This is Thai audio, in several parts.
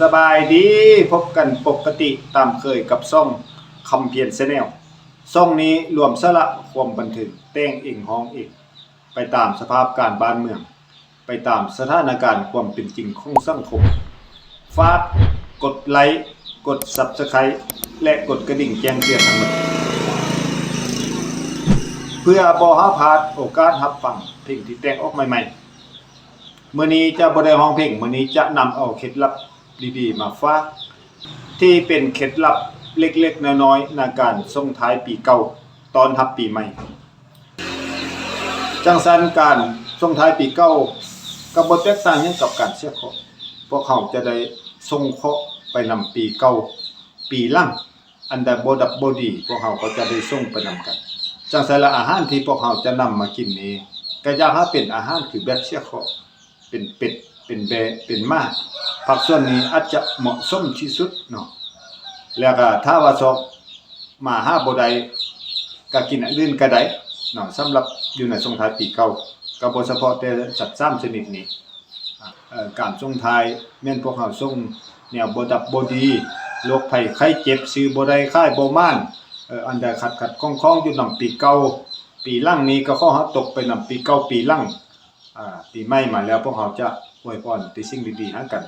สบายดีพบกันปกติตามเคยกับซ่องคำเพียรแนลซ่องนี้รวมสาระความบันเทิงแต่งเองห้องเองไปตามสภาพการบ้านเมือง ไปตามสถานการณ์ความเป็นจริงของสังคมฝากกดไลค์กด Subscribe และกดกระดิ่งแจ้งเตือนทั้งหมดเพื่อบ่ให้พาดโอกาสรับฟังเพลงที่แต่งออกใหม่ๆเมื้อนี้จะบ่ได้ร้องเพลงเมื้อนี้จะนำเอาเคล็ดลับ ดีๆ มาฝากที่เป็นเคล็ดลับเล็กๆ น้อยๆในการส่งท้ายปีเก่าตอนรับปีใหม่ จังสันการส่งท้ายปีเก่าก็บ่แตกต่างยังกับการเสียเคราะห์พวกเขาจะได้ส่งเคาะไปนำปีเก่าปีหลังอันใดบดับบดีพวกเขาก็จะได้ส่งไปนำกัน จังซั่นละอาหารที่พวกเขาจะนำมากินนี้ก็อยากให้เป็นอาหารคือแบบเสียเคราะห์เป็นเป็ด เป็นแบเป็นม้าผักส่วนนี้อาจจะเหมาะสมที่สุดเนาะแล้วก็ถ้าว่าสอบมาหาบ่ได้ก็กินอันอื่นก็ได้เนาะสำหรับอยู่ในสงทายปีเก่าก็บ่เฉพาะแต่สัตว์3ชนิดนี้การส่งทายแม่นพวกเขาส่งแนวบ่ดับบ่ดีโรคภัยไข้เจ็บซื้อบ่ได้ค่ายบ่ม่านอันใดขัดขัดข้องข้องอยู่นำปีเก่าปีหลังนี้ก็ข้อหาตกไปนำปีเก่าปีล่าปีใหม่มาแล้วพวกเขาจะ อวยพรที่สิ่งดีๆให้กัน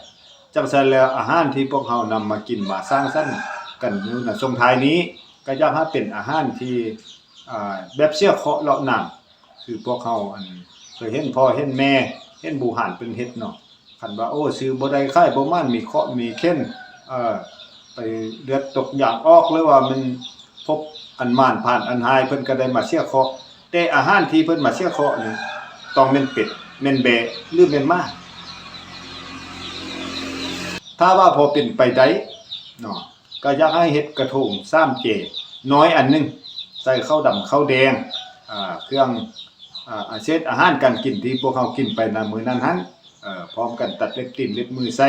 จังซั่นแล้วอาหารที่พวกเขานำมากินมาสร้างสรรค์กันอยู่ในส่งท้ายนี้ ก็อยากให้เป็นอาหารที่แบบเสียเคราะห์เลาะน้ำคือพวกเขาอันเคยเห็นพ่อเห็นแม่เห็นบูหานเป็นเฮ็ดเนาะคันว่าโอ้ซื้อบ่ได้ค่ายบ่มันมีเคราะห์มีเข็นเอ่อไปเลือดตกอย่างออกหรือว่ามันพบอันม่านผ่านอันหายเพิ่นก็ได้มาเสียเคราะห์แต่อาหารที่เพิ่นมาเสียเคราะห์นี่ต้องเป็นเป็ดแม่นแบะหรือแม่นม้า ถ้าว่าพอเป็นไปได้เนาะก็อยากให้เฮ็ดกระทง3เจ น้อยอันหนึง ใส่ข้าวดำข้าวแดงอ่าเครื่องอ่าเศษอาหารการกินที่พวกเขากินไปในมื้อนั้นหันเอ่อพร้อมกันตัดเล็บตีนเล็บมือใส่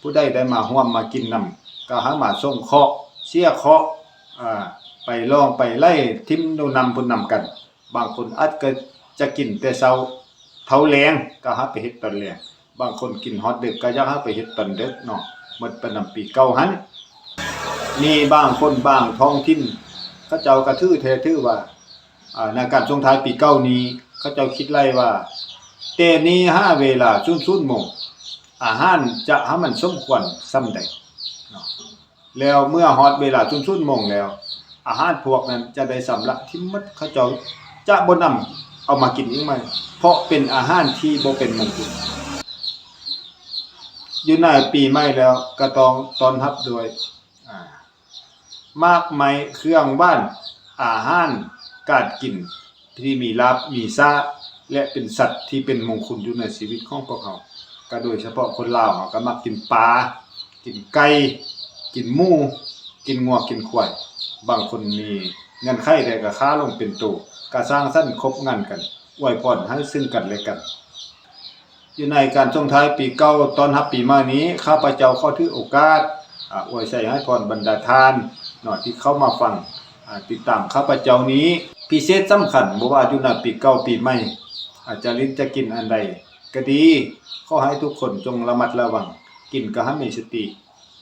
ผู้ใดได้มาร่วมมากินนํก็หามาส่งเคาะเสียเคาะอ่าไปลองไปไล่ทิมดูนำพุ่นนำกัน บางคนอาจก็จะกินแต่เช้าเท่าแรงก็หาไปเฮ็ดตอนแรง บางคนกินฮอตเดึกก็ยากหาไปเฮ็ดตอนดึกเนาะหมดประนำปีเก่าหันมีบางคนบางท้องถิ่นเขาเจ้ากระทื่อแท้ทื่อว่าอ่าในการส่งท้ายปีเก่านี้เขาเจ้าคิดไล่ว่าแต่นี้ห้าเวลาชุ่นๆโมงอาหารจะให้มันสมควรส่ำใดแล้วเมื่อฮอดเวลาชุ่นๆโมงแล้ว อาหารพวกนั้นจะได้สำลักที่หมดเขาเจ้าจะบ่นำเอามากินอีกไหมเพราะเป็นอาหารที่บ่เป็นมงคล อยู่ในปีใหม่แล้วก็ต้องตอนรับด้วยมากไม้เครื่องบ้าน อาหารการกิน ที่มีลาบมีซาและเป็นสัตว์ที่เป็นมงคลอยู่ในชีวิตของพวกเขาก็โดยเฉพาะคนลาวเขาก็มักกินปลากินไก่กินหมูกินงวกินควายบางคนมีเงินไขได้ก็ค้าลงเป็นโตก็สร้างสั้นคบงานกันอวยพรให้ซึ่งกันและกัน อยู่ในการส่งท้ายปีเก่าตอนรับปีใหม่นี้ ข้าพเจ้าขอถือโอกาสอวยใส่ให้พรบรรดาทานเนาะที่เข้ามาฟังติดตามข้าพเจ้านี้พิเศษสำคัญบ่ว่าอยู่ในปีเก่าปีใหม่ อาจจะลิ้นจะกินอันใดก็ดีขอให้ทุกคนจงระมัดระวัง กินก็ให้มีสติ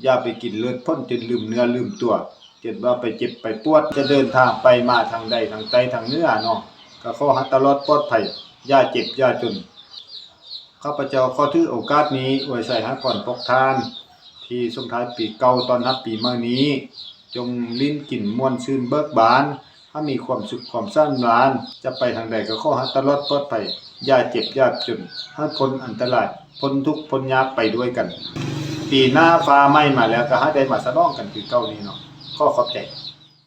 อย่าไปกินเลือดพ่นจนลืมเนื้อลืมตัวเกิดว่าไปเจ็บไปปวดจะเดินทางไปมาทางใดทางใต้ทางเนื้อเนาะก็ขอให้ตลอดปลอดภัยอย่าเจ็บอย่าจน ข้าพเจ้าขอถือโอกาสนี้ไว้ใส่ห้ก่อนพกทาน ที่ส่งท้ายปีเก่าตอนรับปีใหม่อนี้ จงลิ้นกลิ่นมวนชื่นเบิกบาน ถ้ามีความสุขความสั้นราน จะไปทางใดก็ขอห้ตลอดปลอดภัยอย่าเจ็บอย่าจนให้พ้นอันตรายพ้นทุกพ้นยากไปด้วยกัน ปีหน้าฟ้าไหม้มาแล้วก็ให้ได้มาสะดองกันคือเก้านี้เนาะข้อขอบใจ